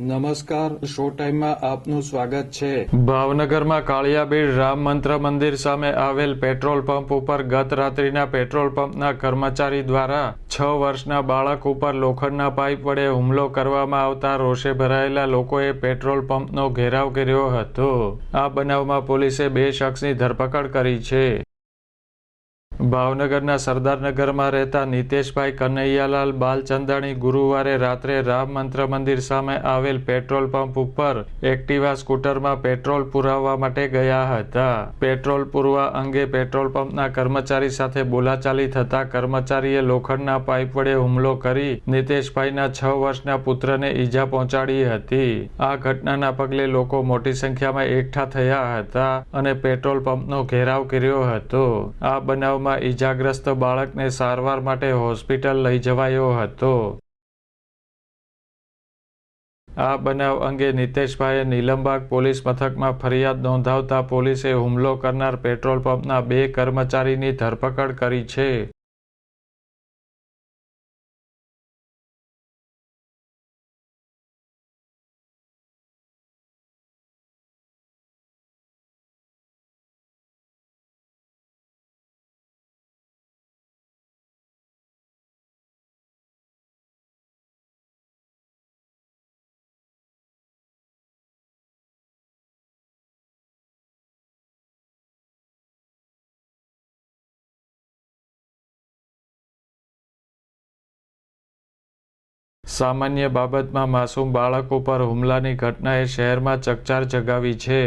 નમસ્કાર શો ટાઈમમાં આપનું સ્વાગત છે. ભાવનગરમાં કાળિયાબીડ રામ મંત્ર મંદિર સામે આવેલ પેટ્રોલ પંપ ઉપર ગત રાત્રિના પેટ્રોલ પંપના કર્મચારી દ્વારા છ વર્ષના બાળક ઉપર લોખંડના પાઇપ વડે હુમલો કરવામાં આવતા રોષે ભરાયેલા લોકોએ પેટ્રોલ પંપનો ઘેરાવ કર્યો હતો. આ બનાવમાં પોલીસે બે શખ્સની ધરપકડ કરી છે. ભાવનગરના સરદારનગરમાં રહેતા નિતેશભાઈ કનૈયાલાલ બાલચંદાણી ગુરુવારે રાત્રે રામ મંત્ર મંદિર સામે આવેલ પેટ્રોલ પંપ ઉપર એક્ટિવા સ્કૂટરમાં પેટ્રોલ પુરાવવા માટે ગયા હતા. પેટ્રોલ પુરવા અંગે પેટ્રોલ પંપના કર્મચારી સાથે બોલાચાલી થતા કર્મચારીએ લોખંડના પાઇપ વડે હુમલો કરી નિતેશભાઈના છ વર્ષના પુત્રને ઈજા પહોંચાડી હતી. આ ઘટનાના પગલે લોકો મોટી સંખ્યામાં એકઠા થયા હતા અને પેટ્રોલ પંપનો ઘેરાવ કર્યો હતો. આ બનાવમાં ઈજાગ્રસ્ત બાળકને સારવાર માટે હોસ્પિટલ લઈ જવાયો હતો. આ બનાવ અંગે નિતેશભાઈએ નીલમબાગ પોલીસ મથકમાં ફરિયાદ નોંધાવતા પોલીસે હુમલો કરનાર પેટ્રોલ પંપના બે કર્મચારીની ધરપકડ કરી છે. સામાન્ય બાબતમાં માસૂમ બાળકો પર હુમલાની ઘટનાએ શહેરમાં ચકચાર જગાવી છે.